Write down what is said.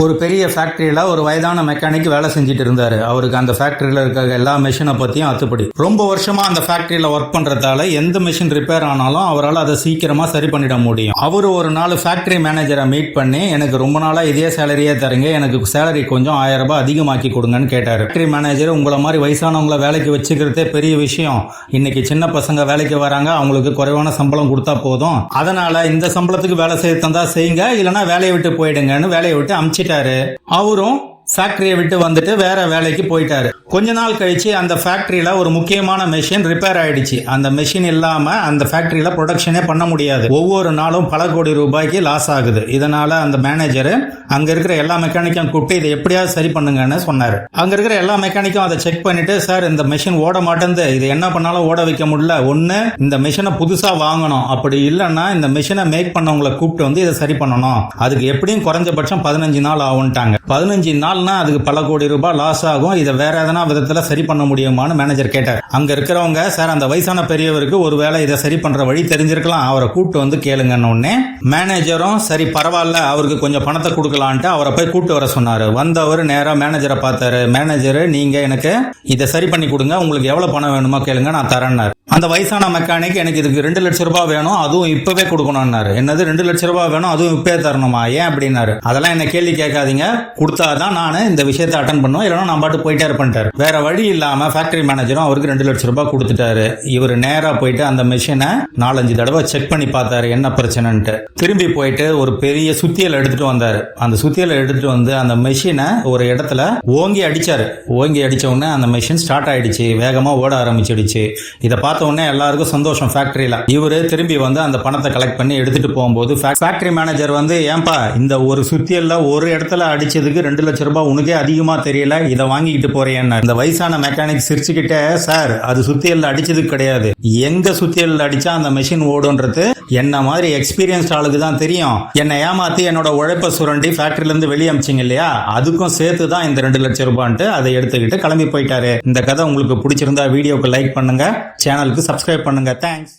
ஒரு பெரிய ஃபேக்டரியில ஒரு வயதான மெக்கானிக் வேலை செஞ்சுட்டு இருந்தாரு. அவருக்கு அந்த ஃபேக்டரியில இருக்க எல்லா மிஷினை பத்தியும் அத்துப்படி. ரொம்ப வருஷமா அந்த ஃபேக்டரியில ஒர்க் பண்றதால எந்த மிஷின் ரிப்பேர் ஆனாலும் அவரால் அதை சீக்கிரமா சரி பண்ணிட முடியும். அவர் ஒரு நாள் ஃபேக்டரி மேனேஜரை மீட் பண்ணி எனக்கு ரொம்ப நாளா இதே சேலரியே தருங்க. எனக்கு சேலரி கொஞ்சம் ஆயிரம் ரூபாய் அதிகமாக்கி கொடுங்கன்னு கேட்டாரு. ஃபேக்டரி மேனேஜர் உங்களை மாதிரி வயசானவங்கள வேலைக்கு வச்சுக்கிறதே பெரிய விஷயம். இன்னைக்கு சின்ன பசங்க வேலைக்கு வராங்க. அவங்களுக்கு குறைவான சம்பளம் கொடுத்தா போதும். அதனால இந்த சம்பளத்துக்கு வேலை செய்ய தந்தா செய்யுங்க. இல்லைன்னா வேலையை விட்டு போயிடுங்கன்னு வேலையை விட்டு அமுச்சிட்டாரு அவரும் ஃபேக்டரியை விட்டு வந்துட்டு வேற வேலைக்கு போயிட்டாரு. கொஞ்ச நாள் கழிச்சு அந்த ஃபேக்டரியில ஒரு முக்கியமான மெஷின் ரிப்பேர் ஆயிடுச்சு. அந்த மெஷின் இல்லாம அந்த ஃபேக்டரியில ப்ரொடக்ஷனே பண்ண முடியாது. ஒவ்வொரு நாளும் பல கோடி ரூபாய்க்கு லாஸ் ஆகுது. இதனால அந்த மேனேஜர் அங்க இருக்கிற எல்லா மெக்கானிக்கும் கூப்பிட்டு இதை எப்படியாவது சரி பண்ணுங்கன்னு சொன்னாரு. அங்க இருக்கிற எல்லா மெக்கானிக்கும் அதை செக் பண்ணிட்டு சார் இந்த மெஷின் ஓட மாட்டேங்குது இது என்ன பண்ணாலும் ஓட வைக்க முடியல. ஒண்ணு இந்த மிஷினை புதுசா வாங்கணும். அப்படி இல்லைன்னா இந்த மிஷினை மேக் பண்ணவங்களை கூப்பிட்டு வந்து இதை சரி பண்ணணும். அதுக்கு எப்படியும் குறைஞ்சபட்சம் பதினஞ்சு நாள் ஆகும்ட்டாங்க. பதினஞ்சு நாள் நாள்னா அதுக்கு பல கோடி ரூபாய் லாஸ் ஆகும். இதை வேற எதனா விதத்துல சரி பண்ண முடியுமான்னு மேனேஜர் கேட்டார். அங்க இருக்கிறவங்க சார் அந்த வயசான பெரியவருக்கு ஒருவேளை இதை சரி பண்ற வழி தெரிஞ்சிருக்கலாம். அவரை கூப்பிட்டு வந்து கேளுங்கன்னு உடனே மேனேஜரும் சரி பரவாயில்ல அவருக்கு கொஞ்சம் பணத்தை கொடுக்கலான்ட்டு அவரை போய் கூப்பிட்டு வர சொன்னாரு. வந்தவர் நேராக மேனேஜரை பார்த்தாரு. மேனேஜர் நீங்க எனக்கு இதை சரி பண்ணி கொடுங்க. உங்களுக்கு எவ்வளவு பணம் வேணுமோ கேளுங்க நான் தரேன்னாரு. அந்த வயசான மெக்கானிக் எனக்கு இதுக்கு ரெண்டு லட்சம் ரூபாய் வேணும் அதுவும் இப்பவே கொடுக்கணும்னாரு. என்னது ரெண்டு லட்ச ரூபாய் வேணும் அதுவும் இப்பவே தரணுமா? ஏன் அப்படின்னாரு. அதெல்லாம் என்ன கேள்வி கேட்காதீங்க. கொடுத்தாதான் நான் இந்த விஷயத்தை அட்டன் பண்ணுவேன். இல்லைனா நான் பாட்டு போயிட்டே இருப்பேன்ட்டார். வேற வழி இல்லாம ஃபேக்டரி மேனேஜரும் அவருக்கு ரெண்டு லட்ச ரூபாய் கொடுத்துட்டாரு. இவர் நேரா போயிட்டு அந்த மிஷினை நாலஞ்சு தடவை செக் பண்ணி பார்த்தாரு என்ன பிரச்சனைன்ட்டு. திரும்பி போயிட்டு ஒரு பெரிய சுத்தியல் எடுத்துட்டு வந்தாரு. அந்த சுத்தியல் எடுத்துட்டு வந்து அந்த மெஷினை ஒரு இடத்துல ஓங்கி அடிச்சாரு. ஓங்கி அடிச்ச உடனே அந்த மெஷின் ஸ்டார்ட் ஆயிடுச்சு. வேகமா ஓட ஆரம்பிச்சிடுச்சு. இதை பார்த்த உடனே எல்லாருக்கும் சந்தோஷம் ஃபேக்டரியில இவரு திரும்பி வந்து அந்த பணத்தை கலெக்ட் பண்ணி எடுத்துட்டு போகும்போது ஃபேக்டரி மேனேஜர் வந்து ஏன்பா இந்த ஒரு சுத்தியல்ல ஒரு இடத்துல அடிச்சதுக்கு ரெண்டு லட்சம் ரூபாய் உனக்கே அதிகமா தெரியல இதை வாங்கிக்கிட்டு போறேன்னு. இந்த வயசான மெக்கானிக் சிரிச்சுக்கிட்டே சார் அது சுத்தியல்ல அடிச்சது கிடையாது. எங்க சுத்தியல்ல அடிச்சா அந்த மெஷின் ஓடுன்றது என்ன மாதிரி எக்ஸ்பீரியன்ஸ் ஆளுக்கு தான் தெரியும். என்னை ஏமாத்தி என்னோட உழைப்ப சுரண்டி ஃபேக்டரியில இருந்து வெளியே அமிச்சிங்க இல்லையா? அதுக்கும் சேர்த்து தான் இந்த ரெண்டு லட்சம் ரூபான்ட்டு அதை எடுத்துக்கிட்டு கிளம்பி போயிட்டாரு. இந்த கதை உங்களுக்கு பிடிச்சிருந்தா வீடியோக்கு லைக் பண்ணுங்க. சேனல் சேனலுக்கு சப்ஸ்கிரைப் பண்ணுங்க. தேங்க்ஸ்